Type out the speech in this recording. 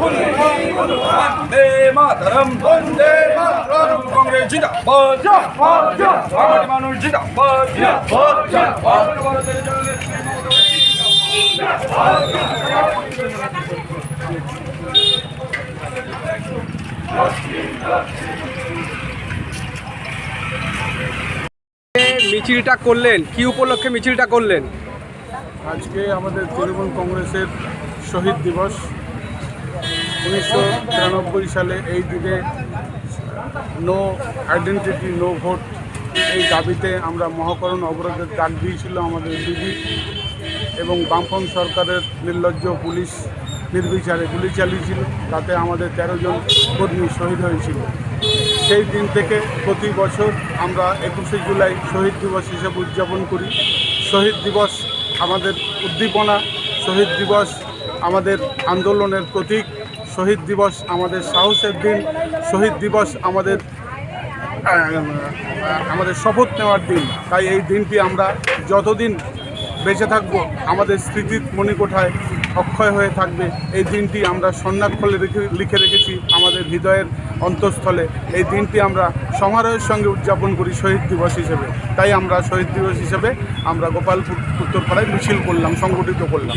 বন্দে মাতরম বন্দে মাতরম। কংগ্রেস জিন্দাবাদ। জিন্দাবাদ জিন্দাবাদ মানুষ জিন্দাবাদ। জিন্দাবাদ জিন্দাবাদ ভারতের মিছিলটা করলেন কি উপলক্ষে মিছিলটা করলেন? আজকে আমাদের তৃণমূল কংগ্রেসের শহীদ দিবস। উনিশশো তিরানব্বই সালে এই দিনে নো আইডেন্টিটি নো ভোট এই দাবিতে আমরা মহাকরণ অবরোধের ডাক দিয়েছিল আমাদের দিদি এবং বামফ্রন্ট সরকারের নির্লজ্জ পুলিশ নির্বিচারে গুলি চালিয়েছিল। তাতে আমাদের তেরো জন কর্মী শহীদ হয়েছিল। সেই দিন থেকে প্রতি বছর আমরা একুশে জুলাই শহীদ দিবস হিসেবে উদযাপন করি। শহীদ দিবস আমাদের উদ্দীপনা, শহীদ দিবস আমাদের আন্দোলনের প্রতীক। শহীদ দিবস আমাদের সাহসের দিন, শহীদ দিবস আমাদের আমাদের শপথ নেওয়ার দিন। তাই এই দিনটি আমরা যতদিন বেঁচে থাকব, আমাদের স্মৃতির মণিকোঠায় অক্ষয় হয়ে থাকবে। এই দিনটি আমরা স্বর্ণাক্ষরে রেখে, লিখে রেখেছি আমাদের হৃদয়ের অন্তঃস্থলে। এই দিনটি আমরা সমারোহের সঙ্গে উদযাপন করি শহীদ দিবস হিসেবে। তাই আমরা শহীদ দিবস হিসেবে আমরা গোপালপুর, উত্তরপাড়ায় মিছিল করলাম, সংগঠিত করলাম।